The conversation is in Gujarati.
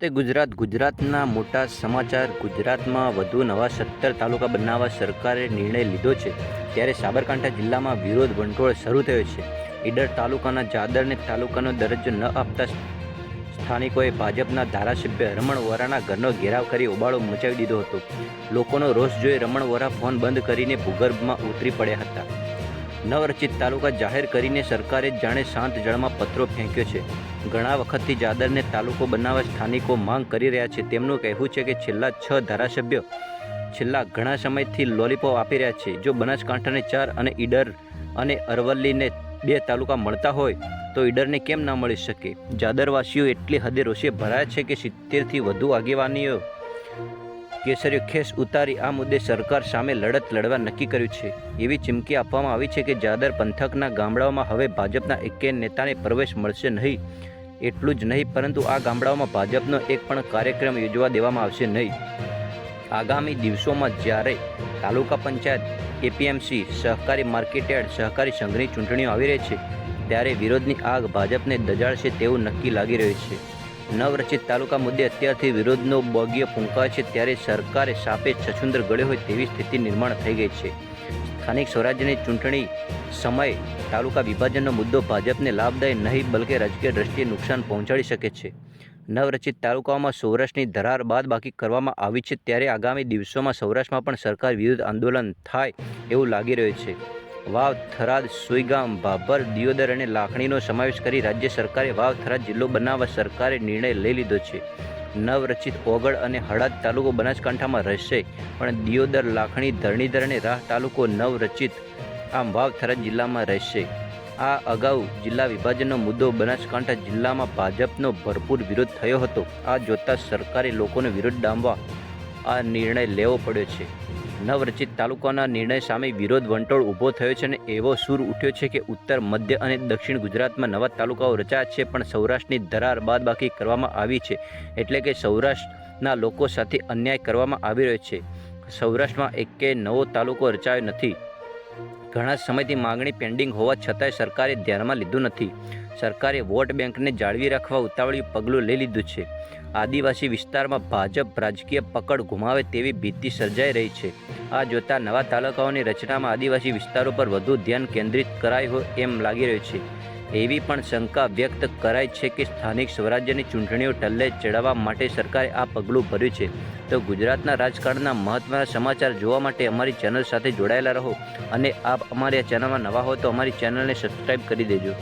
તે ગુજરાત, ગુજરાતના મોટા સમાચાર. ગુજરાતમાં વધુ નવા સત્તર તાલુકા બનાવવા સરકારે નિર્ણય લીધો છે. ત્યારે સાબરકાંઠા જિલ્લામાં વિરોધ વંટોળ શરૂ થયો છે. ઈડર તાલુકાના જાદરને તાલુકાનો દરજ્જો ન આપતા સ્થાનિકોએ ભાજપના ધારાસભ્ય રમણ વોરાના ઘરનો ઘેરાવ કરી ઉબાળો મચાવી દીધો હતો. લોકોનો રોષ જોઈ રમણ વોરા ફોન બંધ કરીને ભૂગર્ભમાં ઉતરી પડ્યા હતા. નવરચિત તાલુકા જાહેર કરીને સરકારે જાણે શાંત જળમાં પથરો ફેંક્યો છે. ઘણા વખતથી જાદરને તાલુકો બનાવવા સ્થાનિકો માંગ કરી રહ્યા છે. તેમનું કહેવું છે કે છેલ્લા છ ધારાસભ્યો છેલ્લા ઘણા સમયથી લોલીપોપ આપી રહ્યા છે. જો બનાસકાંઠાને ચાર અને ઈડર અને અરવલ્લીને બે તાલુકા મળતા હોય, તો ઈડરને કેમ ના મળી શકે? જાદરવાસીઓ એટલી હદે રોષે ભરાયા છે કે સિત્તેરથી વધુ આગેવાનીઓ કેસરીઓ ખેસ ઉતારી આ મુદ્દે સરકાર સામે લડત લડવા નક્કી કર્યું છે. એવી ચીમકી આપવામાં આવી છે કે જાદર પંથકના ગામડાઓમાં હવે ભાજપના એકે નેતાને પ્રવેશ મળશે નહીં. એટલું જ નહીં, પરંતુ આ ગામડાઓમાં ભાજપનો એક પણ કાર્યક્રમ યોજવા દેવામાં આવશે નહીં. આગામી દિવસોમાં જ્યારે તાલુકા પંચાયત એપીએમસી સહકારી માર્કેટયાર્ડ, સહકારી સંઘની ચૂંટણીઓ આવી રહી છે, ત્યારે વિરોધની આગ ભાજપને દજાડશે તેવું નક્કી લાગી રહ્યું છે. નવરચિત તાલુકા મુદ્દે અત્યારથી વિરોધનો બગ્ય ફૂંકાય છે, ત્યારે સરકારે સાપે છછુંદર ગળ્યો હોય તેવી સ્થિતિ નિર્માણ થઈ ગઈ છે. સ્થાનિક સ્વરાજ્યની ચૂંટણી સમયે તાલુકા વિભાજનનો મુદ્દો ભાજપને લાભદાયી નહીં, બલકે રાજકીય દ્રષ્ટિએ નુકસાન પહોંચાડી શકે છે. નવરચિત તાલુકાઓમાં સૌરાષ્ટ્રની ધરાર બાદ બાકી કરવામાં આવી છે ત્યારે આગામી દિવસોમાં સૌરાષ્ટ્રમાં પણ સરકાર વિરુદ્ધ આંદોલન થાય એવું લાગી રહ્યું છે. વાવ, થરાદ, સુઈગામ, ભાભર, દિયોદર અને લાખણીનો સમાવેશ કરી રાજ્ય સરકારે વાવ, થરાદ જિલ્લો બનાવવા સરકારે નિર્ણય લઈ લીધો છે. નવરચિત ઓગળ અને હળાદ તાલુકો બનાસકાંઠામાં રહેશે. પણ દિયોદર, લાખણી, ધરણીધર અને રાહ તાલુકો નવરચિત આમ વાવથરા જિલ્લામાં રહેશે. આ અગાઉ જિલ્લા વિભાજનનો મુદ્દો બનાસકાંઠા જિલ્લામાં ભાજપનો ભરપૂર વિરોધ થયો હતો. આ જોતા સરકારે લોકોનો વિરોધ ડામવા આ નિર્ણય લેવો પડ્યો છે. નવરચિત તાલુકાના નિર્ણય સામે વિરોધ વંટોળ ઊભો થયો છે અને એવો સૂર ઉઠ્યો છે કે ઉત્તર, મધ્ય અને દક્ષિણ ગુજરાતમાં નવા તાલુકાઓ રચાયા છે, પણ સૌરાષ્ટ્રની ધરાર બાદબાકી કરવામાં આવી છે. એટલે કે સૌરાષ્ટ્રના લોકો સાથે અન્યાય કરવામાં આવી રહ્યો છે. સૌરાષ્ટ્રમાં એકે નવો તાલુકો રચાયો નથી. ઘણા સમયથી માગણી પેન્ડિંગ હોવા છતાંય સરકારે ધ્યાનમાં લીધું નથી. સરકારે વોટ બેંકને જાળવી રાખવા ઉતાવળિયું પગલું લઈ લીધું છે. આદિવાસી વિસ્તારમાં ભાજપ રાજકીય પકડ ગુમાવે તેવી ભીતિ સર્જાઈ રહી છે. આ જોતા નવા તાલુકાઓની રચનામાં આદિવાસી વિસ્તારો પર વધુ ધ્યાન કેન્દ્રિત કરાય હોય એમ લાગી રહ્યું છે. એવી પણ શંકા વ્યક્ત કરાય છે કે સ્થાનિક સ્વરાજ્યની ચૂંટણીઓ ટલ્લે ચડાવવા માટે સરકારે આ પગલું ભર્યું છે. તો ગુજરાતના રાજકારણના મહત્ત્વના સમાચાર જોવા માટે અમારી ચેનલ સાથે જોડાયેલા રહો અને આપ અમારી આ ચેનલમાં નવા હો તો અમારી ચેનલને સબસ્ક્રાઈબ કરી દેજો.